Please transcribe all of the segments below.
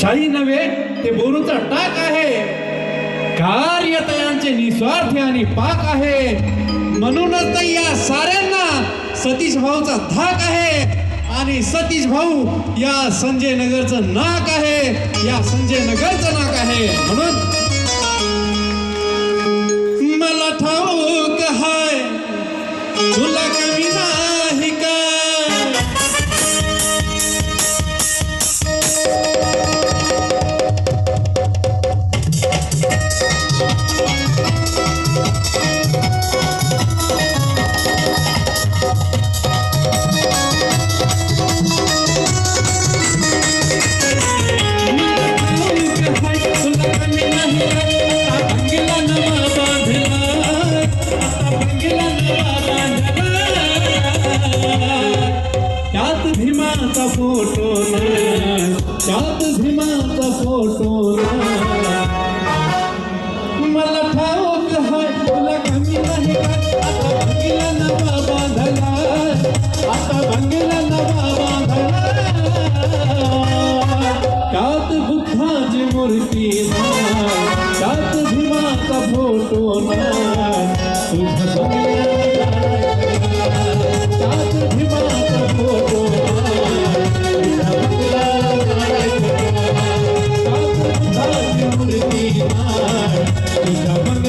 शाही नव्हे ते बोरूचा टाक आहे. कार्यतयांचे निस्वार्थ आणि पाक आहे. म्हणूनच तर या साऱ्यांना सतीश भाऊचा धाक आहे. आणि सतीश भाऊ या संजय नगरचं नाक आहे. या संजय नगरचं नाक आहे. म्हणून मला ठाऊक हाय तुला कमी ना भीमाचा फोटो नाही त्यात भीमाचा फोटो नाही मला ठाऊक हाय तुला कमी नाही का आता भंगीला नवा बांधला आता भंगीला नवा बांधला त्यात बुद्धाची मूर्ती नाही त्यात भीमाचा फोटो नाही तुझ्या बंगल्याला मूर्ती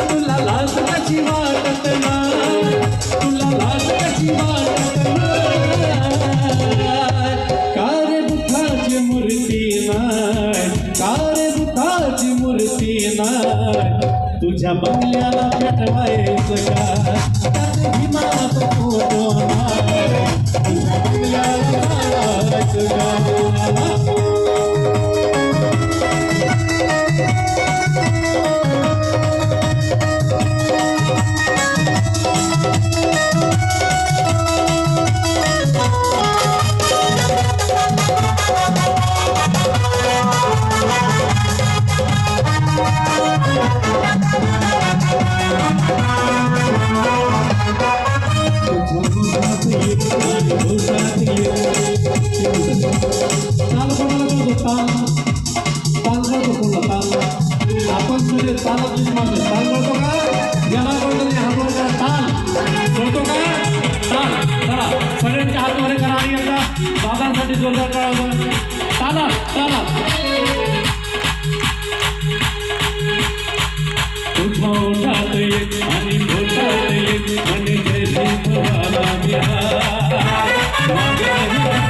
तुला लाज कशी वाटत नाही तुला लाज कशी वाटत नाही? कारे बुद्धाची मूर्ती नाही कारे बुद्धाची मूर्ती नाही? तुझ्या बंगल्याला पेटवायचं का? त्यात भीमाचा फोटो नाही आपण सगळे चालत नाही ताल कळतो का? ज्याला कळतो ते हातवर ताल कळतो का? ताल चला. सगळ्यांच्या हातमध्ये करा आणि एकदा बाबांसाठी जोरदार कळावं ताला ताला तुझ्या आणि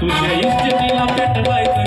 तुझ्या इच्छेला पेटवायचं